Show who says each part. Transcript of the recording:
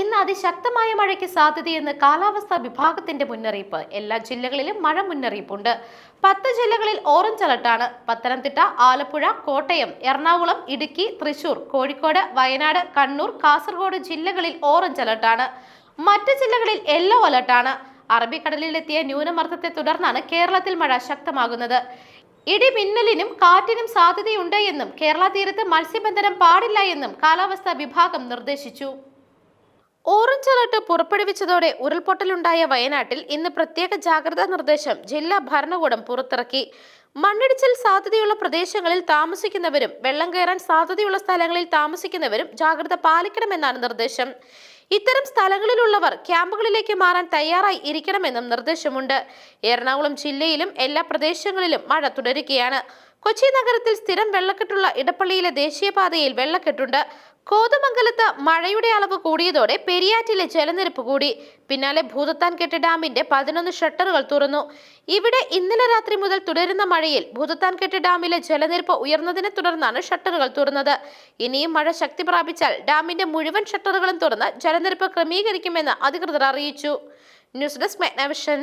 Speaker 1: ഇന്ന് അതിശക്തമായ മഴയ്ക്ക് സാധ്യതയെന്ന് കാലാവസ്ഥാ വിഭാഗത്തിന്റെ മുന്നറിയിപ്പ്. എല്ലാ ജില്ലകളിലും മഴ മുന്നറിയിപ്പുണ്ട്. പത്ത് ജില്ലകളിൽ ഓറഞ്ച് അലർട്ടാണ്. പത്തനംതിട്ട ആലപ്പുഴ കോട്ടയം എറണാകുളം ഇടുക്കി തൃശൂർ കോഴിക്കോട് വയനാട് കണ്ണൂർ കാസർഗോഡ് ജില്ലകളിൽ ഓറഞ്ച് അലർട്ടാണ്. മറ്റ് ജില്ലകളിൽ യെല്ലോ അലർട്ടാണ്. അറബിക്കടലിലെത്തിയ ന്യൂനമർദ്ദത്തെ തുടർന്നാണ് കേരളത്തിൽ മഴ ശക്തമാകുന്നത്. ഇടിമിന്നലിനും കാറ്റിനും സാധ്യതയുണ്ട് എന്നും കേരള തീരത്ത് മത്സ്യബന്ധനം പാടില്ല എന്നും കാലാവസ്ഥാ വിഭാഗം നിർദ്ദേശിച്ചു. ഓറഞ്ച് അലർട്ട് പുറപ്പെടുവിച്ചതോടെ ഉരുൾപൊട്ടലുണ്ടായ വയനാട്ടിൽ ഇന്ന് പ്രത്യേക ജാഗ്രതാ നിർദ്ദേശം ജില്ലാ ഭരണകൂടം പുറത്തിറക്കി. മണ്ണിടിച്ചിൽ സാധ്യതയുള്ള പ്രദേശങ്ങളിൽ താമസിക്കുന്നവരും വെള്ളം കയറാൻ സാധ്യതയുള്ള സ്ഥലങ്ങളിൽ താമസിക്കുന്നവരും ജാഗ്രത പാലിക്കണമെന്നാണ് നിർദ്ദേശം. ഇത്തരം സ്ഥലങ്ങളിലുള്ളവർ ക്യാമ്പുകളിലേക്ക് മാറാൻ തയ്യാറായി ഇരിക്കണമെന്നും നിർദ്ദേശമുണ്ട്. എറണാകുളം ജില്ലയിലും എല്ലാ പ്രദേശങ്ങളിലും മഴ തുടരുകയാണ്. കൊച്ചി നഗരത്തിൽ സ്ഥിരം വെള്ളക്കെട്ടുള്ള ഇടപ്പള്ളിയിലെ ദേശീയപാതയിൽ വെള്ളക്കെട്ടുണ്ട്. കോതമംഗലത്ത് മഴയുടെ അളവ് കൂടിയതോടെ പെരിയാറ്റിലെ ജലനിരപ്പ് കൂടി. പിന്നാലെ ഭൂതത്താൻ കെട്ട് ഡാമിന്റെ പതിനൊന്ന് ഷട്ടറുകൾ തുറന്നു. ഇവിടെ ഇന്നലെ രാത്രി മുതൽ തുടരുന്ന മഴയിൽ ഭൂതത്താൻ കെട്ട് ഡാമിലെ ജലനിരപ്പ് ഉയർന്നതിനെ തുടർന്നാണ് ഷട്ടറുകൾ തുറന്നത്. ഇനിയും മഴ ശക്തി പ്രാപിച്ചാൽ ഡാമിന്റെ മുഴുവൻ ഷട്ടറുകളും തുറന്ന് ജലനിരപ്പ് ക്രമീകരിക്കുമെന്ന് അധികൃതർ അറിയിച്ചു. News desk Magnavision.